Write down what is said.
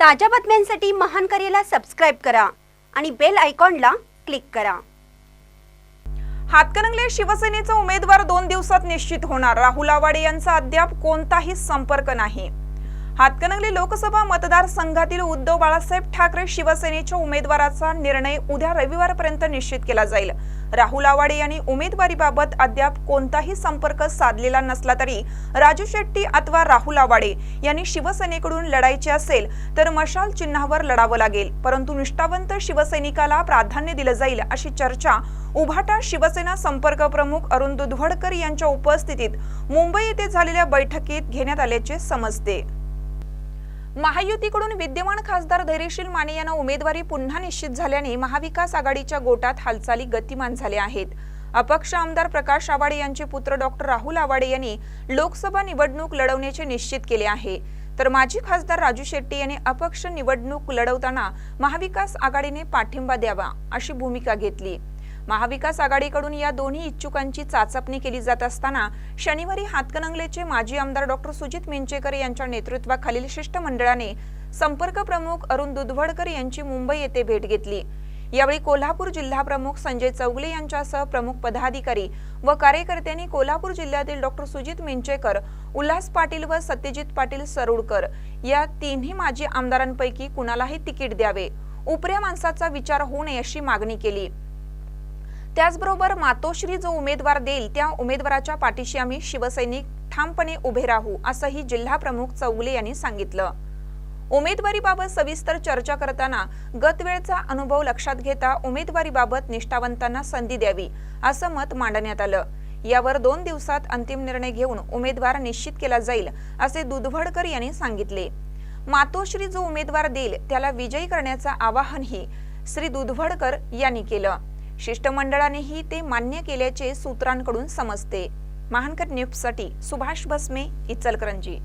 ताज्या बातम्यांसाठी महान करेला सबस्क्राईब करा आणि बेल आयकॉनला क्लिक करा. हातकणंगले शिवसेनेचा उमेदवार दोन दिवसात निश्चित होणार. राहुल आवाडे यांचा अद्याप कोणताही संपर्क नाही. हातकणंगले लोकसभा मतदारसंघातील उद्धव बाळासाहेब ठाकरे शिवसेनेच्या उमेदवाराचा निर्णय उद्या रविवारपर्यंत निश्चित केला जाईल. राहुल आवाडे यांनी उमेदवारीबाबत अद्याप कोणताही संपर्क साधलेला नसला तरी राजू शेट्टी अथवा राहुल आवाडे यांनी शिवसेनेकडून लढायचे असेल तर मशाल चिन्हावर लढावं लागेल. परंतु निष्ठावंत शिवसैनिकाला प्राधान्य दिलं जाईल अशी चर्चा उभाटा शिवसेना संपर्क प्रमुख अरुण दुधवडकर यांच्या उपस्थितीत मुंबई येथे झालेल्या बैठकीत घेण्यात आल्याचे समजते. महायुतीकडून विद्यमान खासदार धैर्यशील माने यांना उमेदवारी पुन्हा निश्चित झाल्याने महाविकास आघाडीच्या गोटात हालचाली गतिमान झाल्या आहेत. अपक्ष आमदार प्रकाश आवाडे यांचे पुत्र डॉक्टर राहुल आवाडे यांनी लोकसभा निवडणूक लढवण्याचे निश्चित केले आहे. तर माजी खासदार राजू शेट्टी यांनी अपक्ष निवडणूक लढवताना महाविकास आघाडीने पाठिंबा द्यावा अशी भूमिका घेतली. महाविकास आघाडीकडून या दोन्ही इच्छुकांची चाचपणी केली जात असताना शनिवारी हातकणंगलेचे माजी आमदार डॉक्टर सुजित मिंचेकर यांच्या नेतृत्वाखालील शिष्टमंडळाने संपर्क प्रमुख अरुण दुधवडकर यांची मुंबई येथे भेट घेतली. यावेळी कोल्हापूर जिल्हा प्रमुख संजय चौगले यांच्यासह प्रमुख पदाधिकारी व कार्यकर्त्यांनी कोल्हापूर जिल्ह्यातील डॉक्टर सुजित मिंचेकर उल्हास पाटील व सत्यजित पाटील सरुडकर या तिन्ही माजी आमदारांपैकी कुणालाही तिकीट द्यावे उपऱ्या माणसाचा विचार होऊ नये अशी मागणी केली. त्याचबरोबर मातोश्री जो उमेदवार देईल त्या उमेदवाराच्या पाठीशी आम्ही शिवसैनिक ठामपणे उभे राहू असंही जिल्हा प्रमुख चौगुले यांनी सांगितलं. उमेदवारीबाबत सविस्तर चर्चा करताना गतवेळचा अनुभव लक्षात घेता उमेदवारीबाबत निष्ठावंतांना संधी द्यावी असं मत मांडण्यात आलं. यावर दोन दिवसात अंतिम निर्णय घेऊन उमेदवार निश्चित केला जाईल असे दुधवडकर यांनी सांगितले. मातोश्री जो उमेदवार देईल त्याला विजयी करण्याचं आवाहनही श्री दुधवडकर यांनी केलं. शिष्टमंडळानेही ते मान्य केल्याचे सूत्रांकडून समजते. महानकर न्यूजसाठी सुभाष भस्मे इचलकरंजी.